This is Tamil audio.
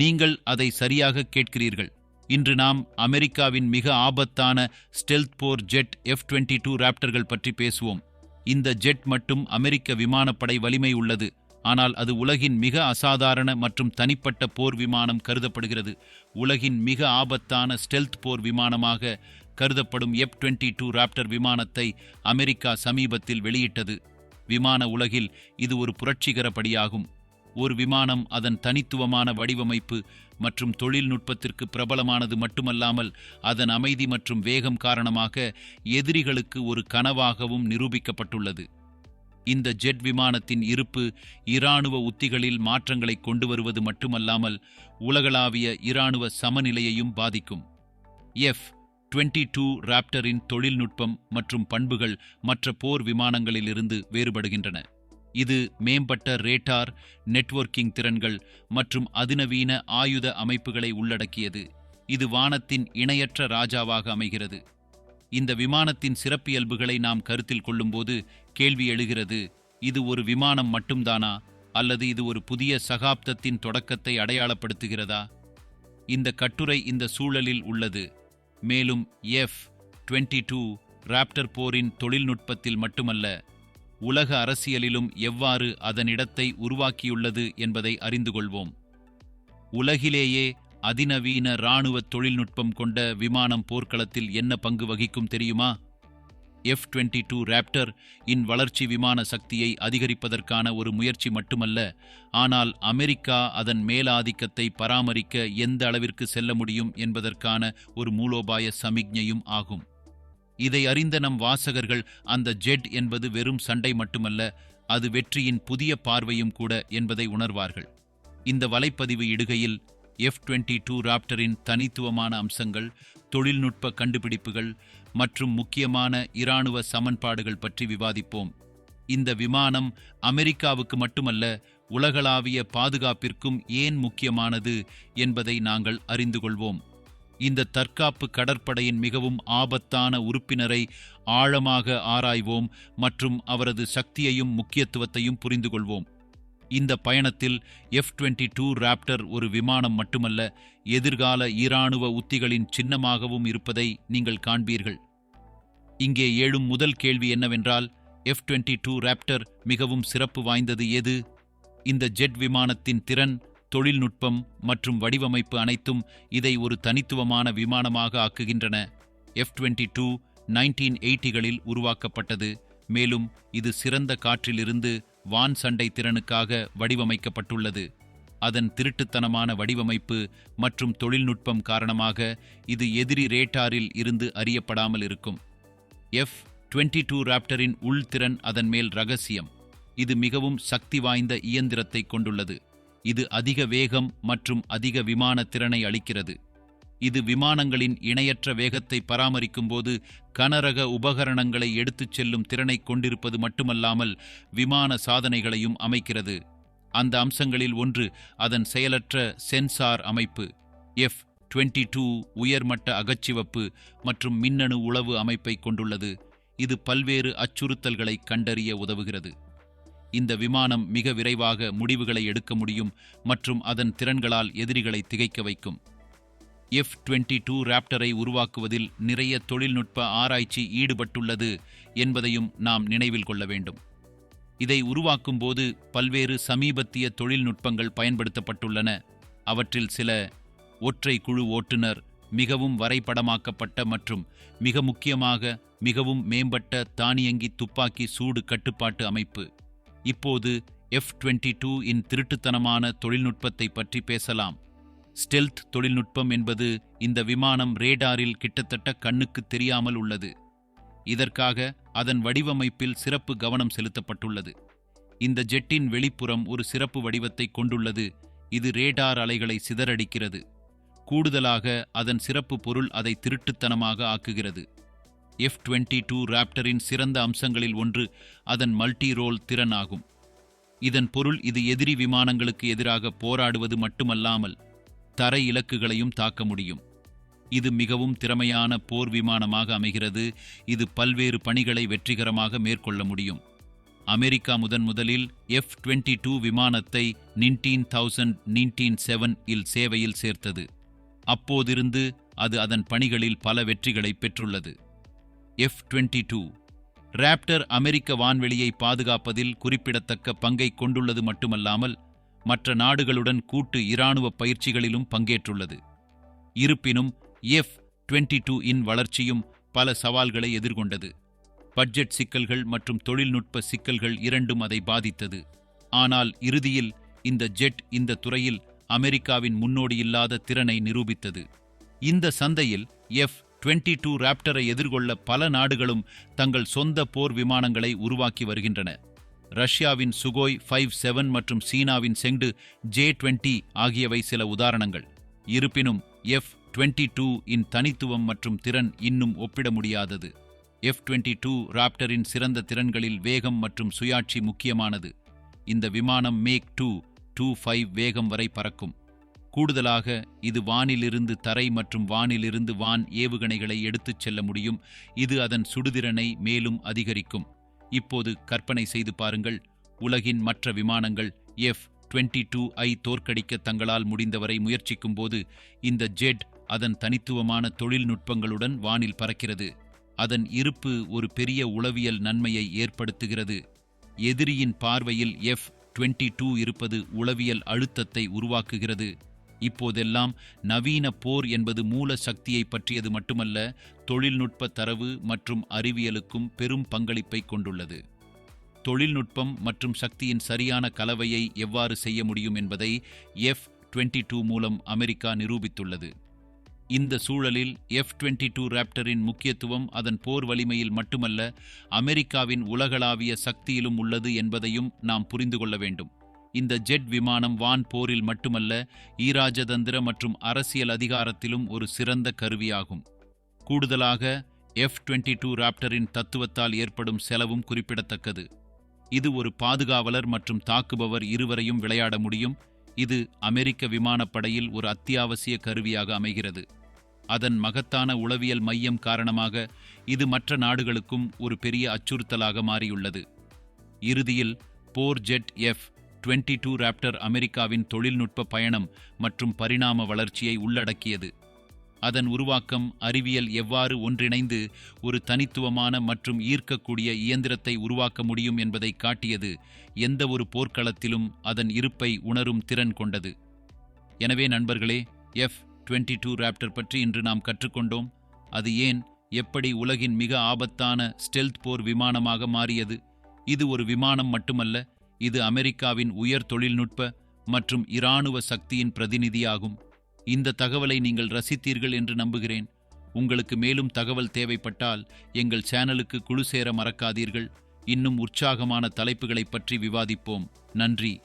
நீங்கள் அதை சரியாக கேட்கிறீர்கள். இன்று நாம் அமெரிக்காவின் மிக ஆபத்தான ஸ்டெல்த் போர் ஜெட் எஃப் டுவெண்ட்டி டூ ராப்டர்கள் பற்றி பேசுவோம். இந்த ஜெட் மட்டும் அமெரிக்க விமானப்படை வலிமை உள்ளது. ஆனால் அது உலகின் மிக அசாதாரண மற்றும் தனிப்பட்ட போர் விமானம் கருதப்படுகிறது. உலகின் மிக ஆபத்தான ஸ்டெல்த் போர் விமானமாக கருதப்படும் எஃப் டுவெண்ட்டி டூ ராப்டர் விமானத்தை அமெரிக்கா சமீபத்தில் வெளியிட்டது. விமான உலகில் இது ஒரு புரட்சிகர படியாகும். ஒரு விமானம் அதன் தனித்துவமான வடிவமைப்பு மற்றும் தொழில்நுட்பத்திற்கு பிரபலமானது மட்டுமல்லாமல் அதன் அமைதி மற்றும் வேகம் காரணமாக எதிரிகளுக்கு ஒரு கனவாகவும் நிரூபிக்கப்பட்டுள்ளது. இந்த ஜெட் விமானத்தின் இருப்பு இராணுவ உத்திகளில் மாற்றங்களை கொண்டு வருவது மட்டுமல்லாமல் உலகளாவிய இராணுவ சமநிலையையும் பாதிக்கும். எஃப் டுவெண்ட்டி டூ ராப்டரின் தொழில்நுட்பம் மற்றும் பண்புகள் மற்ற போர் விமானங்களிலிருந்து வேறுபடுகின்றன. இது மேம்பட்ட ரேட்டார் நெட்வொர்க்கிங் திறன்கள் மற்றும் அதிநவீன ஆயுத அமைப்புகளை உள்ளடக்கியது. இது வானத்தின் இணையற்ற ராஜாவாக அமைகிறது. இந்த விமானத்தின் சிறப்பியல்புகளை நாம் கருத்தில் கொள்ளும்போது கேள்வி எழுகிறது இது ஒரு விமானம் மட்டும்தானா அல்லது இது ஒரு புதிய சகாப்தத்தின் தொடக்கத்தை அடையாளப்படுத்துகிறதா? இந்த கட்டுரை இந்த சூழலில் உள்ளது. மேலும் எஃப் டுவெண்ட்டி டூ ராப்டர் போரின் தொழில்நுட்பத்தில் மட்டுமல்ல உலக அரசியலிலும் எவ்வாறு அதன் இடத்தை உருவாக்கியுள்ளது என்பதை அறிந்து கொள்வோம். உலகிலேயே அதிநவீன இராணுவ தொழில்நுட்பம் கொண்ட விமானம் போர்க்களத்தில் என்ன பங்கு வகிக்கும் தெரியுமா? எஃப் டுவெண்ட்டி டூ ராப்டர் இன் வளர்ச்சி விமான சக்தியை அதிகரிப்பதற்கான ஒரு முயற்சி மட்டுமல்ல ஆனால் அமெரிக்கா அதன் மேலாதிக்கத்தை பராமரிக்க எந்த அளவிற்கு செல்ல முடியும் என்பதற்கான ஒரு மூலோபாய சமிக்ஞையும் ஆகும். இதை அறிந்த நம் வாசகர்கள் அந்த ஜெட் என்பது வெறும் சண்டை மட்டுமல்ல அது வெற்றியின் புதிய பார்வையும் கூட என்பதை உணர்வார்கள். இந்த வலைப்பதிவு இடுகையில் எஃப் டுவெண்ட்டி டூ ராப்டரின் தனித்துவமான அம்சங்கள் தொழில்நுட்ப கண்டுபிடிப்புகள் மற்றும் முக்கியமான இராணுவ சமன்பாடுகள் பற்றி விவாதிப்போம். இந்த விமானம் அமெரிக்காவுக்கு மட்டுமல்ல உலகளாவிய பாதுகாப்பிற்கும் ஏன் முக்கியமானது என்பதை நாங்கள் அறிந்து கொள்வோம். இந்த தற்காப்பு கடற்படையின் மிகவும் ஆபத்தான உறுப்பினரை ஆழமாக ஆராய்வோம் மற்றும் அவரது சக்தியையும் முக்கியத்துவத்தையும் புரிந்து கொள்வோம் இந்த பயணத்தில் எஃப் டுவெண்ட்டி டூ ராப்டர் ஒரு விமானம் மட்டுமல்ல எதிர்கால ஈராணுவ உத்திகளின் சின்னமாகவும் இருப்பதை நீங்கள் காண்பீர்கள். இங்கே ஏழும் முதல் கேள்வி என்னவென்றால் எஃப் டுவெண்ட்டி டூ ராப்டர் மிகவும் சிறப்பு வாய்ந்தது எது? இந்த ஜெட் விமானத்தின் திறன் தொழில்நுட்பம் மற்றும் வடிவமைப்பு அனைத்தும் இதை ஒரு தனித்துவமான விமானமாக ஆக்குகின்றன. எஃப் டுவெண்ட்டி டூ நைன்டீன் எயிட்டிகளில் உருவாக்கப்பட்டது. மேலும் இது சிறந்த காற்றிலிருந்து வான் சண்டை திறனுக்காக வடிவமைக்கப்பட்டுள்ளது. அதன் திருட்டுத்தனமான வடிவமைப்பு மற்றும் தொழில்நுட்பம் காரணமாக இது எதிரி ரேட்டாரில் இருந்து அறியப்படாமல் இருக்கும். எஃப் டுவெண்ட்டி டூ ராப்டரின் உள்திறன் அதன் மேல் ரகசியம். இது மிகவும் சக்தி வாய்ந்த இயந்திரத்தை கொண்டுள்ளது. இது அதிக வேகம் மற்றும் அதிக விமான திறனை அளிக்கிறது. இது விமானங்களின் இணையற்ற வேகத்தை பராமரிக்கும்போது கனரக உபகரணங்களை எடுத்துச் செல்லும் திறனை கொண்டிருப்பது மட்டுமல்லாமல் விமான சாதனைகளையும் அமைக்கிறது. அந்த அம்சங்களில் ஒன்று அதன் செயலற்ற சென்சார் அமைப்பு எஃப் டுவெண்ட்டி டூ உயர்மட்ட அகச்சிவப்பு மற்றும் மின்னணு உளவு அமைப்பை கொண்டுள்ளது. இது பல்வேறு அச்சுறுத்தல்களை கண்டறிய உதவுகிறது. இந்த விமானம் மிக விரைவாக முடிவுகளை எடுக்க முடியும் மற்றும் அதன் திறன்களால் எதிரிகளை திகைக்க வைக்கும். எஃப் டுவெண்ட்டி டூ ராப்டரை உருவாக்குவதில் நிறைய தொழில்நுட்ப ஆராய்ச்சி ஈடுபட்டுள்ளது என்பதையும் நாம் நினைவில் கொள்ள வேண்டும். இதை உருவாக்கும் போது பல்வேறு சமீபத்திய தொழில்நுட்பங்கள் பயன்படுத்தப்பட்டுள்ளன. அவற்றில் சில ஒற்றை குழு ஓட்டுநர் மிகவும் வரைபடமாக்கப்பட்ட மற்றும் மிக முக்கியமாக மிகவும் மேம்பட்ட தானியங்கி துப்பாக்கி சூடு கட்டுப்பாட்டு அமைப்பு. இப்போது எஃப் டுவெண்ட்டி டூ இன் திருட்டுத்தனமான தொழில்நுட்பத்தை பற்றி பேசலாம். ஸ்டெல்த் தொழில்நுட்பம் என்பது இந்த விமானம் ரேடாரில் கிட்டத்தட்ட கண்ணுக்கு தெரியாமல் உள்ளது. இதற்காக அதன் வடிவமைப்பில் சிறப்பு கவனம் செலுத்தப்பட்டுள்ளது. இந்த ஜெட்டின் வெளிப்புறம் ஒரு சிறப்பு வடிவத்தை கொண்டுள்ளது. இது ரேடார் அலைகளை சிதறடிக்கிறது. கூடுதலாக அதன் சிறப்பு பொருள் அதை திருட்டுத்தனமாக ஆக்குகிறது. எஃப் டுவெண்ட்டி டூ ராப்டரின் சிறந்த அம்சங்களில் ஒன்று அதன் மல்டி ரோல் திறன் ஆகும் இதன் பொருள் இது எதிரி விமானங்களுக்கு எதிராக போராடுவது மட்டுமல்லாமல் தரை இலக்குகளையும் தாக்க முடியும். இது மிகவும் திறமையான போர் விமானமாக அமைகிறது. இது பல்வேறு பணிகளை வெற்றிகரமாக மேற்கொள்ள முடியும். அமெரிக்கா முதன் முதலில் எஃப் டுவெண்ட்டி டூ விமானத்தை நின்டீன் தௌசண்ட் நின்டீன் செவன் இல் சேவையில் சேர்த்தது. அப்போதிருந்து அது அதன் பணிகளில் பல வெற்றிகளை பெற்றுள்ளது. எஃப் டுவெண்ட்டி டூ ராப்டர் அமெரிக்க வான்வெளியை பாதுகாப்பதில் குறிப்பிடத்தக்க பங்கை கொண்டுள்ளது மட்டுமல்லாமல் மற்ற நாடுகளுடன் கூட்டு இராணுவ பயிற்சிகளிலும் பங்கேற்றுள்ளது. இருப்பினும் எஃப் டுவெண்ட்டி டூ இன் வளர்ச்சியும் பல சவால்களை எதிர்கொண்டது. பட்ஜெட் சிக்கல்கள் மற்றும் தொழில்நுட்ப சிக்கல்கள் இரண்டும் அதை பாதித்தது. ஆனால் இறுதியில் இந்த ஜெட் இந்த துறையில் அமெரிக்காவின் முன்னோடியில்லாத திறனை நிரூபித்தது. இந்த சந்தையில் எஃப் டுவெண்ட்டி டூ ராப்டரை எதிர்கொள்ள பல நாடுகளும் தங்கள் சொந்த போர் விமானங்களை உருவாக்கி வருகின்றன. ரஷ்யாவின் சுகோய் ஃபைவ் செவன் மற்றும் சீனாவின் செங்டு ஜே டுவெண்ட்டி ஆகியவை சில உதாரணங்கள். இருப்பினும் எஃப் டுவெண்ட்டி டூ இன் தனித்துவம் மற்றும் திறன் இன்னும் ஒப்பிட முடியாதது. எஃப் டுவெண்ட்டி டூ ராப்டரின் சிறந்த திறன்களில் வேகம் மற்றும் சுயாட்சி முக்கியமானது. இந்த விமானம் மேக் டூ டூ ஃபைவ் வேகம் வரை பறக்கும். கூடுதலாக இது வானிலிருந்து தரை மற்றும் வானிலிருந்து வான் ஏவுகணைகளை எடுத்துச் செல்ல முடியும். இது அதன் சுடுதிறனை மேலும் அதிகரிக்கும். இப்போது கற்பனை செய்து பாருங்கள். உலகின் மற்ற விமானங்கள் எஃப் டுவெண்ட்டி டூ ஐ தோற்கடிக்க தங்களால் முடிந்தவரை முயற்சிக்கும்போது இந்த ஜெட் அதன் தனித்துவமான தொழில்நுட்பங்களுடன் வானில் பறக்கிறது. அதன் இருப்பு ஒரு பெரிய உளவியல் நன்மையை ஏற்படுத்துகிறது. எதிரியின் பார்வையில் எஃப் டுவெண்ட்டி டூ இருப்பது உளவியல் அழுத்தத்தை உருவாக்குகிறது. இப்போதெல்லாம் நவீன போர் என்பது மூல சக்தியை பற்றியது மட்டுமல்ல தொழில்நுட்ப தரவு மற்றும் அறிவியலுக்கும் பெரும் பங்களிப்பை கொண்டுள்ளது. தொழில்நுட்பம் மற்றும் சக்தியின் சரியான கலவையை எவ்வாறு செய்ய முடியும் என்பதை எஃப் டுவெண்ட்டி டூ மூலம் அமெரிக்கா நிரூபித்துள்ளது. இந்த சூழலில் எஃப் டுவெண்ட்டி டூ ராப்டரின் முக்கியத்துவம் அதன் போர் வலிமையில் மட்டுமல்ல அமெரிக்காவின் உலகளாவிய சக்தியிலும் உள்ளது என்பதையும் நாம் புரிந்து கொள்ள வேண்டும். இந்த ஜெட் விமானம் வான் போரில் மட்டுமல்ல ஈராஜதந்திர மற்றும் அரசியல் அதிகாரத்திலும் ஒரு சிறந்த கருவியாகும். கூடுதலாக எஃப் டுவெண்ட்டி டூ ராப்டரின் தத்துவத்தால் ஏற்படும் செலவும் குறிப்பிடத்தக்கது. இது ஒரு பாதுகாவலர் மற்றும் தாக்குபவர் இருவரையும் விளையாட முடியும். இது அமெரிக்க விமானப்படையில் ஒரு அத்தியாவசிய கருவியாக அமைகிறது. அதன் மகத்தான உளவியல் மையம் காரணமாக இது மற்ற நாடுகளுக்கும் ஒரு பெரிய அச்சுறுத்தலாக மாறியுள்ளது. இறுதியில் போர் jet F twenty two raptor அமெரிக்காவின் தொழில்நுட்ப பயணம் மற்றும் பரிணாம வளர்ச்சியை உள்ளடக்கியது. அதன் உருவாக்கம் அறிவியல் எவ்வாறு ஒன்றிணைந்து ஒரு தனித்துவமான மற்றும் ஈர்க்கக்கூடிய இயந்திரத்தை உருவாக்க முடியும் என்பதை காட்டியது எந்த ஒரு போர்க்களத்திலும் அதன் இருப்பை உணரும் திறன் கொண்டது. எனவே நண்பர்களே எஃப் டுவெண்ட்டி டூ ராப்டர் பற்றி இன்று நாம் கற்றுக்கொண்டோம். அது ஏன் எப்படி உலகின் மிக ஆபத்தான ஸ்டெல்த் போர் விமானமாக மாறியது? இது ஒரு விமானம் மட்டுமல்ல இது அமெரிக்காவின் உயர் தொழில்நுட்ப மற்றும் இராணுவ சக்தியின் பிரதிநிதியாகும். இந்த தகவலை நீங்கள் ரசித்தீர்கள் என்று நம்புகிறேன். உங்களுக்கு மேலும் தகவல் தேவைப்பட்டால் எங்கள் சேனலுக்கு குழு சேர மறக்காதீர்கள். இன்னும் உற்சாகமான தலைப்புகளைப் பற்றி விவாதிப்போம். நன்றி.